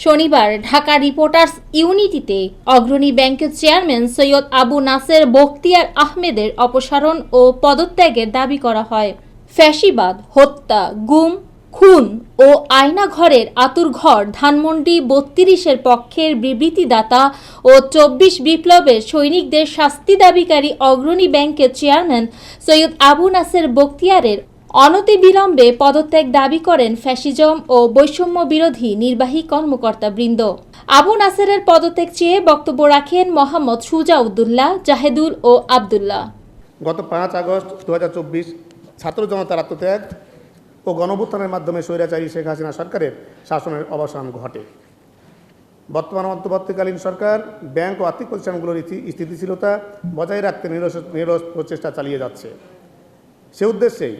শনিবার ঢাকা রিপোর্টার্স ইউনিটিতে অগ্রণী ব্যাংকের চেয়ারম্যান সৈয়দ আবু নাসের বখতিয়ার আহমেদের অপসারণ ও পদত্যাগের দাবি করা হয়। ফ্যাসিবাদ, হত্যা, গুম, খুন ও আয়নাঘরের আতুরঘর ধানমন্ডি বত্রিশের পক্ষের বিবৃতিদাতা ও চব্বিশ বিপ্লবের সৈনিকদের শাস্তি দাবিকারী অগ্রণী ব্যাংকের চেয়ারম্যান সৈয়দ আবু নাসের বখতিয়ারের অনতিবিলম্বে পদত্যাগ দাবি করেন ফ্যাসিজম ও বৈষম্য বিরোধী নির্বাহী কর্মকর্তা বৃন্দ আবু নাসেরের পদত্যাগ চেয়ে বক্তব্য রাখেন মোহাম্মদ সুজা সুজাউদ্দুল্লাহ জাহেদুল ও আবদুল্লাহ। গত পাঁচ আগস্ট দুহাজার চব্বিশ ছাত্র জনতার আত্মত্যাগ ও গণভুত্থানের মাধ্যমে স্বৈরাচারী শেখ হাসিনা সরকারের শাসনের অবসান ঘটে। বর্তমান অন্তর্বর্তীকালীন সরকার, ব্যাংক ও আর্থিক প্রতিষ্ঠানগুলোর স্থিতিশীলতা বজায় রাখতে নিরস নিরস প্রচেষ্টা চালিয়ে যাচ্ছে। সে উদ্দেশ্যেই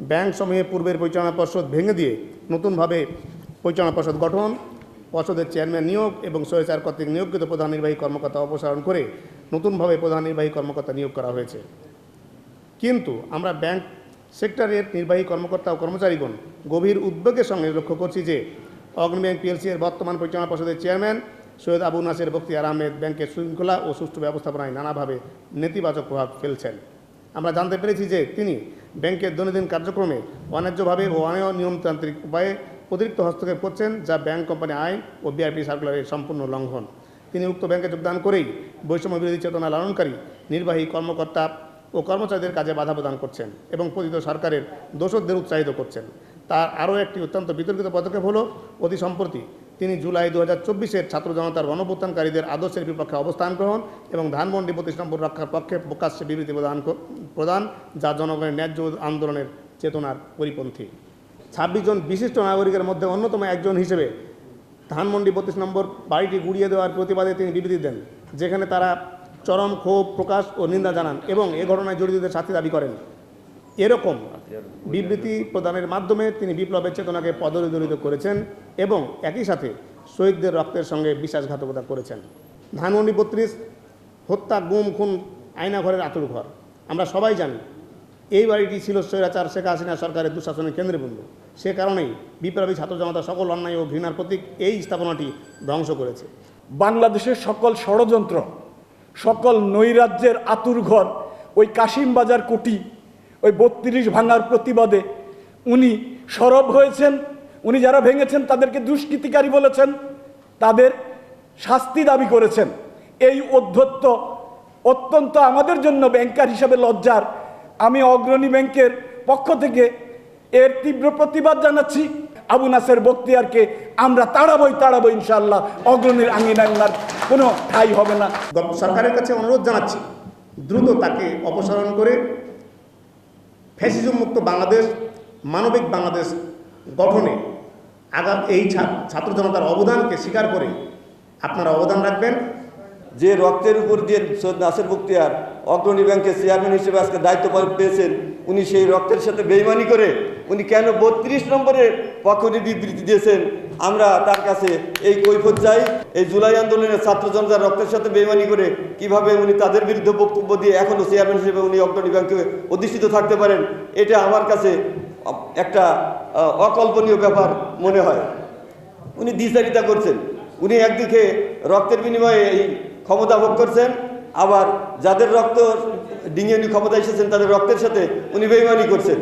ব্যাংক সমূহে পূর্বের পরিচালনা পর্ষদ ভেঙে দিয়ে নতুনভাবে পরিচালনা পর্ষদ গঠন, পর্ষদের চেয়ারম্যান নিয়োগ এবং স্বৈরাচার কর্তৃক নিয়োগকৃত প্রধান নির্বাহী কর্মকর্তা অপসারণ করে নতুনভাবে প্রধান নির্বাহী কর্মকর্তা নিয়োগ করা হয়েছে। কিন্তু আমরা ব্যাংক সেক্টরের নির্বাহী কর্মকর্তা ও কর্মচারীগণ গভীর উদ্বেগের সঙ্গে লক্ষ্য করছি যে অগ্নি ব্যাংক পিএলসি এর বর্তমান পরিচালনা পর্ষদের চেয়ারম্যান সৈয়দ আবু নাসের বক্তিয়ার আহমেদ ব্যাংকের শৃঙ্খলা ও সুষ্ঠু ব্যবস্থাপনায় নানাভাবে নেতিবাচক প্রভাব ফেলছেন। আমরা জানতে পেরেছি যে তিনি ব্যাংকের দৈনন্দিন কার্যক্রমে অন্যায্যভাবে ও অনিয়মতান্ত্রিক উপায়ে অতিরিক্ত হস্তক্ষেপ করছেন যা ব্যাংক কোম্পানি আইন ও বিআরপি সার্কুলারের সম্পূর্ণ লঙ্ঘন। তিনি উক্ত ব্যাংকে যোগদান করেই বৈষম্য বিরোধী চেতনা লালনকারী, নির্বাহী কর্মকর্তা ও কর্মচারীদের কাজে বাধা প্রদান করছেন এবং পতিত সরকারের দোষকদের উৎসাহিত করছেন। তার আরও একটি অত্যন্ত বিতর্কিত পদক্ষেপ হলো অতি সম্প্রতি তিনি জুলাই দু হাজার চব্বিশের ছাত্র জনতার গণপ্রত্যানকারীদের আদর্শের বিপক্ষে অবস্থান গ্রহণ এবং ধানমন্ডি নম্বর রক্ষার পক্ষে প্রকাশ্যে বিবৃতি প্রদান প্রদান, যা জনগণের ন্যায্য আন্দোলনের চেতনার পরিপন্থী। ছাব্বিশ জন বিশিষ্ট নাগরিকের মধ্যে অন্যতম একজন হিসেবে ধানমন্ডি বত্রিশ নম্বর বাড়িটি গুড়িয়ে দেওয়ার প্রতিবাদে তিনি বিবৃতি দেন, যেখানে তারা চরম ক্ষোভ, প্রকাশ ও নিন্দা জানান এবং এ ঘটনায় জড়িতদের শাস্তি দাবি করেন। এরকম বিবৃতি প্রদানের মাধ্যমে তিনি বিপ্লবের চেতনাকে পদদলিত করেছেন এবং একই সাথে শহীদদের রক্তের সঙ্গে বিশ্বাসঘাতকতা করেছেন। ধানমন্ডি বত্রিশ হত্যা গুম খুন আয়নাঘরের আতুর ঘর আমরা সবাই জানি এই বাড়িটি ছিল স্বৈরাচার শেখ হাসিনা সরকারের দুঃশাসনের কেন্দ্রবিন্দু। সে কারণেই বিপ্লবী ছাত্র জনতা সকল অন্যায় ও ঘৃণার প্রতীক এই স্থাপনাটি ধ্বংস করেছে। বাংলাদেশের সকল ষড়যন্ত্র সকল নৈরাজ্যের আতুর ঘর ওই কাশিম বাজার কুটি ওই বত্রিশ ভাঙার প্রতিবাদে উনি সরব হয়েছেন। উনি যারা ভেঙেছেন, তাদেরকে দুষ্কৃতিকারী বলেছেন, তাদের শাস্তি দাবি করেছেন। এই অধ্যত্ত অত্যন্ত আমাদের জন্য ব্যাংকার হিসাবে লজ্জার। আমি অগ্রণী ব্যাংকের পক্ষ থেকে এর তীব্র প্রতিবাদ জানাচ্ছি। আবু নাসের বক্তিয়ারকে আমরা তাড়াবই তাড়াবো ইনশাল্লাহ অগ্রণীর আঙিনায় ওনার কোনো ঠাই হবে না। সরকারের কাছে অনুরোধ জানাচ্ছি, দ্রুত তাকে অপসারণ করে ফ্যাসিজম মুক্ত বাংলাদেশ, মানবিক বাংলাদেশ গঠনে আগাম এই ছাত্র জনতার অবদানকে স্বীকার করে আপনারা অবদান রাখবেন। যে রক্তের উপর দিয়ে সৈয়দ নাসির বক্তিয়ার অগ্রণী ব্যাংকের চেয়ারম্যান হিসেবে আজকে দায়িত্ব পেয়েছেন, উনি সেই রক্তের সাথে বেইমানি করে, উনি কেন বত্রিশ নম্বরের পক্ষ নিয়ে বিবৃতি দিয়েছেন। আমরা তার কাছে এই কৈফত চাই, এই জুলাই আন্দোলনের ছাত্র জনতার রক্তের সাথে বেইমানি করে কীভাবে উনি তাদের বিরুদ্ধে বক্তব্য দিয়ে এখনও চেয়ারম্যান হিসেবে উনি অগ্রণী ব্যাংকে অধিষ্ঠিত থাকতে পারেন, এটা আমার কাছে একটা অকল্পনীয় ব্যাপার মনে হয়। উনি দ্বিচারিতা করছেন। উনি একদিকে রক্তের বিনিময়ে এই ক্ষমতা ভোগ করছেন, আবার যাদের রক্ত ডিঙিয়ে উনি ক্ষমতা এসেছেন তাদের রক্তের সাথে উনি বেইমানি করছেন।